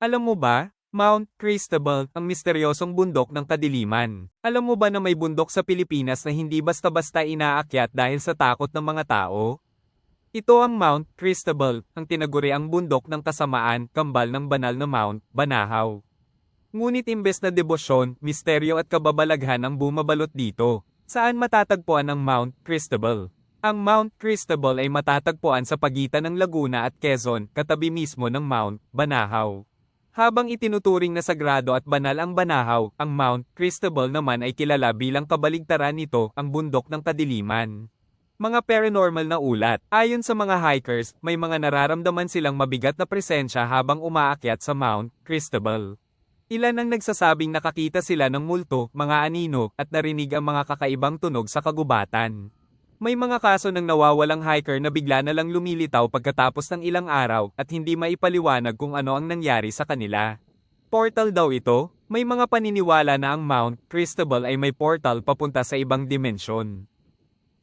Alam mo ba, Mount Cristobal, ang misteryosong bundok ng kadiliman. Alam mo ba na may bundok sa Pilipinas na hindi basta-basta inaakyat dahil sa takot ng mga tao? Ito ang Mount Cristobal, ang tinaguriang bundok ng kasamaan, kambal ng banal na Mount Banahaw. Ngunit imbes na debosyon, misteryo at kababalaghan ang bumabalot dito. Saan matatagpuan ang Mount Cristobal? Ang Mount Cristobal ay matatagpuan sa pagitan ng Laguna at Quezon, katabi mismo ng Mount Banahaw. Habang itinuturing na sagrado at banal ang Banahaw, ang Mount Cristobal naman ay kilala bilang kabaligtaran nito, ang bundok ng kadiliman. Mga paranormal na ulat. Ayon sa mga hikers, may mga nararamdaman silang mabigat na presensya habang umaakyat sa Mount Cristobal. Ilan ang nagsasabing nakakita sila ng multo, mga anino, at narinig ang mga kakaibang tunog sa kagubatan. May mga kaso ng nawawalang hiker na bigla na lang lumilitaw pagkatapos ng ilang araw at hindi maipaliwanag kung ano ang nangyari sa kanila. Portal daw ito, may mga paniniwala na ang Mount Cristobal ay may portal papunta sa ibang dimensyon.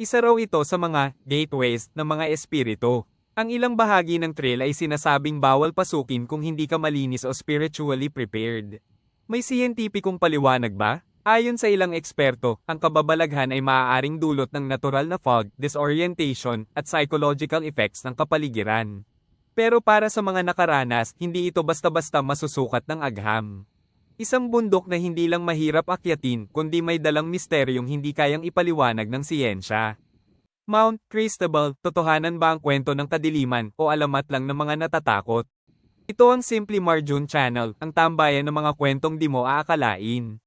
Isa raw ito sa mga gateways ng mga espiritu. Ang ilang bahagi ng trail ay sinasabing bawal pasukin kung hindi ka malinis o spiritually prepared. May siyentipikong paliwanag ba? Ayon sa ilang eksperto, ang kababalaghan ay maaaring dulot ng natural na fog, disorientation, at psychological effects ng kapaligiran. Pero para sa mga nakaranas, hindi ito basta-basta masusukat ng agham. Isang bundok na hindi lang mahirap akyatin, kundi may dalang misteryong hindi kayang ipaliwanag ng siyensya. Mount Cristobal, totohanan ba ang kwento ng kadiliman o alamat lang ng mga natatakot? Ito ang Simply Marjun Channel, ang tambayan ng mga kwentong di mo aakalain.